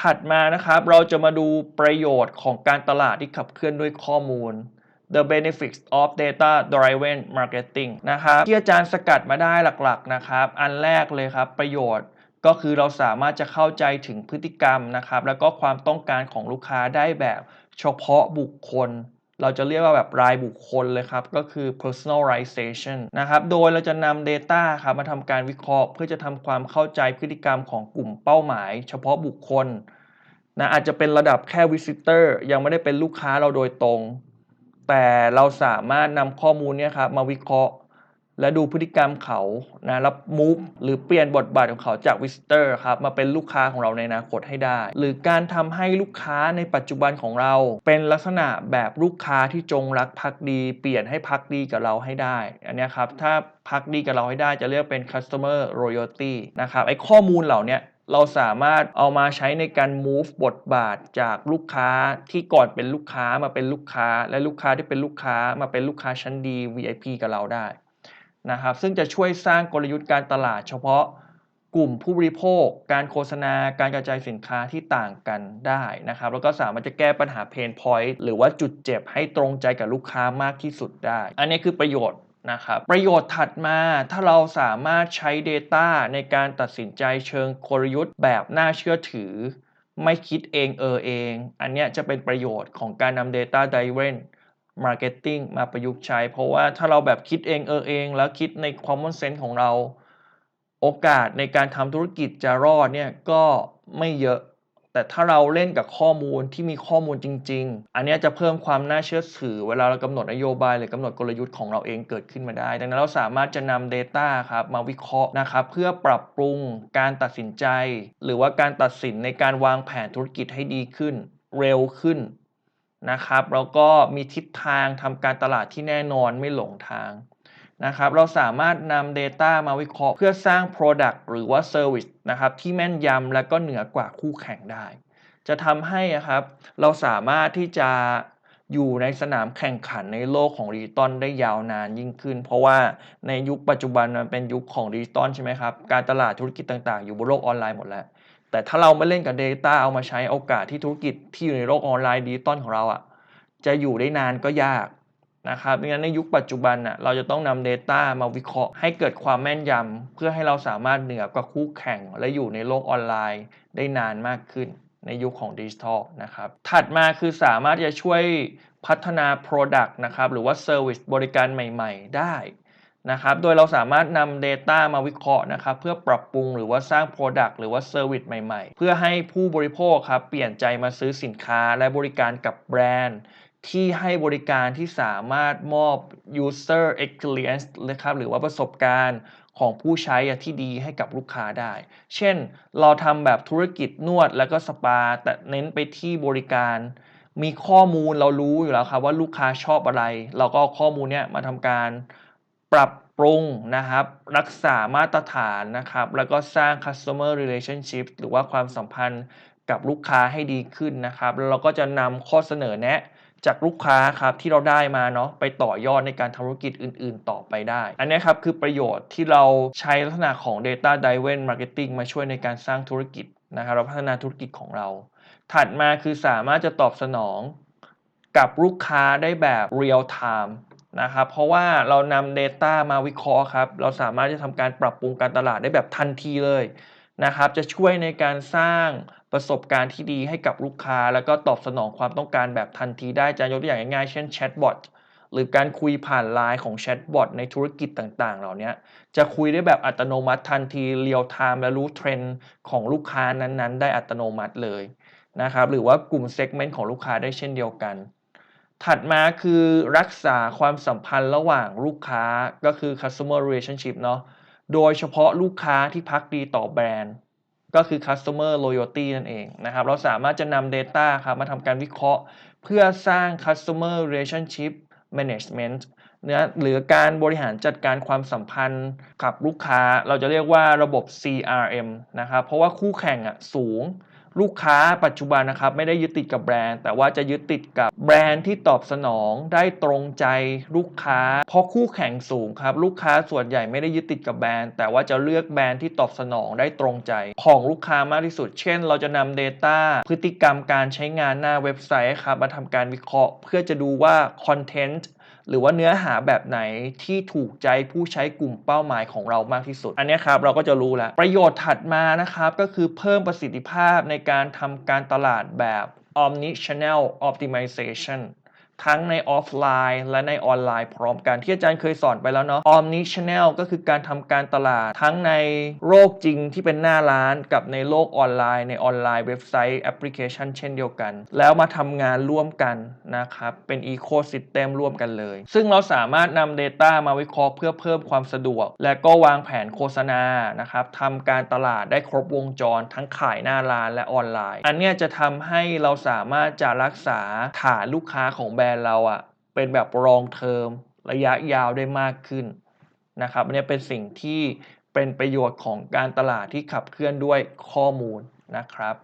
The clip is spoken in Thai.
ถัดมานะครับเราจะมาดูประโยชน์ของการตลาดที่ขับเคลื่อนด้วยข้อมูล The benefits of data driven marketing นะครับที่อาจารย์สกัดมาได้หลักๆนะครับ อันแรกเลยครับประโยชน์ก็คือเราสามารถจะเข้าใจถึงพฤติกรรมนะครับ แล้วก็ความต้องการของลูกค้าได้แบบเฉพาะบุคคล เราจะเรียกว่าแบบรายบุคคลเลยครับ ก็คือ personalization นะครับ โดยเราจะนำ Data ครับมาทำการวิเคราะห์ เพื่อจะทำความเข้าใจพฤติกรรมของกลุ่มเป้าหมาย เฉพาะบุคคลนะอาจจะเป็นระดับแค่ visitor ยังไม่ได้เป็นลูกค้าเราโดยตรง แต่เราสามารถนำข้อมูลนี้ครับมาวิเคราะห์ และดูพฤติกรรมเขานะแล้ว move หรือเปลี่ยนบทบาทของเขาจาก visitor ครับมาเป็นลูกค้าของเราในอนาคตให้ได้ หรือการทำให้ลูกค้าในปัจจุบันของเรา เป็นลักษณะแบบลูกค้าที่จงรักภักดี เปลี่ยนให้พักดีกับเราให้ได้ อันนี้ครับถ้าพักดีกับเราให้ได้จะเรียกเป็น customer loyalty นะครับไอ้ข้อมูลเหล่านี้เราสามารถเอามาใช้ในการ move บทบาทจากลูกค้าที่ก่อนเป็นลูกค้ามาเป็นลูกค้า และลูกค้าที่เป็นลูกค้ามาเป็นลูกค้าชั้นดี VIP กับเราได้ นะครับซึ่งจะช่วยสร้างกลยุทธ์การตลาด เฉพาะกลุ่มผู้บริโภค การโฆษณา การกระจายสินค้าที่ต่างกันได้นะครับ แล้วก็สามารถจะแก้ปัญหาเพนพอยต์หรือว่าจุดเจ็บให้ตรงใจกับลูกค้ามากที่สุดได้ อันนี้คือประโยชน์นะครับประโยชน์ถัดมาถ้าเราสามารถใช้ Data ในการตัดสินใจเชิงกลยุทธ์แบบน่าเชื่อถือ ไม่คิดเองเออเอง อันนี้จะเป็นประโยชน์ของการนำ Data Driven Marketing มาประยุกต์ใช้ เพราะว่าถ้าเราแบบคิดเองเออเอง แล้วคิดใน common sense ของเรา โอกาสในการทำธุรกิจจะรอดเนี่ยก็ไม่เยอะ แต่ถ้าเราเล่นกับข้อมูลที่มีข้อมูลจริง ๆ อันนี้จะเพิ่มความน่าเชื่อถือ เวลาเรากำหนดนโยบายหรือกำหนดกลยุทธ์ของเราเองเกิดขึ้นมาได้ ดังนั้นเราสามารถจะนำ Data ครับมาวิเคราะห์นะครับเพื่อปรับปรุงการตัดสินใจ หรือว่าการตัดสินในการวางแผนธุรกิจให้ดีขึ้น เร็วขึ้น นะครับ แล้วก็มีทิศทางทำการตลาดที่แน่นอนไม่หลงทางนะครับ เราสามารถนำ Data มาวิเคราะห์เพื่อสร้าง Product หรือว่า Service นะครับที่แม่นยำและก็เหนือกว่าคู่แข่งได้ จะทำให้ครับเราสามารถที่จะอยู่ในสนามแข่งขันในโลกของดิจิตอลได้ยาวนานยิ่งขึ้น เพราะว่าในยุคปัจจุบันมันเป็นยุคของดิจิตอลใช่ไหมครับ การตลาดธุรกิจต่างๆ อยู่บนโลกออนไลน์หมดแล้ว แต่ถ้าเราไม่เล่นกับ Data เอามาใช้โอกาสที่ธุรกิจที่อยู่ในโลกออนไลน์ดิจิตอลของเราอะจะอยู่ได้นานก็ยากนะครับดังนั้นในยุคปัจจุบันน่ะเราจะต้องนำ Data มาวิเคราะห์ให้เกิดความแม่นยำเพื่อให้เราสามารถเหนือกว่าคู่แข่ง และอยู่ในโลกออนไลน์ได้นานมากขึ้นในยุคของดิจิทัลนะครับ ถัดมาคือสามารถจะช่วยพัฒนา Product นะครับหรือว่า Service บริการใหม่ ๆ ได้ นะครับ โดยเราสามารถนำ Data มาวิเคราะห์นะครับ เพื่อปรับปรุงหรือว่าสร้าง Product หรือว่า Service ใหม่ๆ เพื่อให้ผู้บริโภคครับเปลี่ยนใจมาซื้อสินค้าและบริการกับแบรนด์ ที่ให้บริการที่สามารถมอบ user experience นะครับหรือว่าประสบการณ์ของผู้ใช้ที่ดีให้กับลูกค้าได้ เช่น เราทำแบบธุรกิจนวดแล้วก็สปา แต่เน้นไปที่บริการ มีข้อมูลเรารู้อยู่แล้วครับว่าลูกค้าชอบอะไร เราก็ข้อมูลเนี้ยมาทำการ ปรับปรุงนะครับ รักษามาตรฐานนะครับ แล้วก็สร้าง customer relationship หรือว่าความสัมพันธ์กับลูกค้าให้ดีขึ้นนะครับ แล้วเราก็จะนำข้อเสนอแนะจากลูกค้าครับที่เราได้มาเนาะไปต่อยอดในการทำธุรกิจอื่น ๆ ต่อไปได้ อันนี้ครับคือประโยชน์ที่เราใช้ลักษณะของ Data Driven Marketing มาช่วยในการสร้างธุรกิจนะครับเราพัฒนาธุรกิจของเรา ถัดมาคือสามารถจะตอบสนองกับลูกค้าได้แบบ real time นะครับเพราะว่าเรานำ Data มาวิเคราะห์ครับ เราสามารถจะทำการปรับปรุงการตลาดได้แบบทันทีเลยนะครับ จะช่วยในการสร้างประสบการณ์ที่ดีให้กับลูกค้า แล้วก็ตอบสนองความต้องการแบบทันทีได้จะยกตัวอย่างง่ายๆเช่นแชทบอทหรือการคุยผ่านไลน์ของแชทบอทในธุรกิจต่างๆ เหล่านี้จะคุยได้แบบอัตโนมัติทันทีเรียลไทม์และรู้เทรนด์ของลูกค้านั้นๆ ได้อัตโนมัติเลยนะครับหรือว่ากลุ่มเซกเมนต์ของลูกค้าได้เช่นเดียวกัน ถัดมาคือรักษาความสัมพันธ์ระหว่างลูกค้าก็คือ customer relationship เนาะโดยเฉพาะลูกค้าที่พักดีต่อแบรนด์ ก็คือ customer loyalty นั่นเองนะครับ เราสามารถจะนำ data ครับมาทำการวิเคราะห์ เพื่อสร้าง customer relationship management นะหรือการบริหารจัดการความสัมพันธ์กับลูกค้า เราจะเรียกว่าระบบ CRM นะครับ เพราะว่าคู่แข่งอะสูง ลูกค้าปัจจุบันนะครับไม่ได้ยึดติดกับแบรนด์ แต่ว่าจะยึดติดกับแบรนด์ที่ตอบสนองได้ตรงใจลูกค้า เพราะคู่แข่งสูงครับลูกค้าส่วนใหญ่ไม่ได้ยึดติดกับแบรนด์ แต่ว่าจะเลือกแบรนด์ที่ตอบสนองได้ตรงใจ ของลูกค้ามากที่สุด เช่น เราจะนำ Data พฤติกรรมการใช้งานหน้าเว็บไซต์ครับมาทำการวิเคราะห์ เพื่อจะดูว่าคอนเทนต์ หรือว่าเนื้อหาแบบไหนที่ถูกใจผู้ใช้กลุ่มเป้าหมายของเรามากที่สุด อันนี้ครับเราก็จะรู้แล้ว ประโยชน์ถัดมานะครับก็คือเพิ่มประสิทธิภาพในการทำการตลาดแบบ omni channel optimization ทั้งในออฟไลน์และในออนไลน์พร้อมกันที่อาจารย์เคยสอนไปแล้วเนาะ omni channel ก็คือการทำการตลาดทั้งในโลกจริงที่เป็นหน้าร้านกับในโลกออนไลน์ ในออนไลน์เว็บไซต์แอปพลิเคชัน เช่นเดียวกัน แล้วมาทำงานร่วมกันนะครับ เป็น Ecosystem ร่วมกันเลย ซึ่งเราสามารถนำ Data มาวิเคราะห์เพื่อเพิ่มความสะดวก และก็วางแผนโฆษณานะครับทำการตลาดได้ครบวงจร ทั้งขายหน้าร้านและออนไลน์ อันเนี้ยจะทำให้เราสามารถจะรักษาฐานลูกค้าของแบรนด์เราอะเป็นแบบรองเทอมระยะยาวได้มากขึ้นนะครับอันนี้เป็นสิ่งที่เป็นประโยชน์ของการตลาดที่ขับเคลื่อนด้วยข้อมูลนะครับ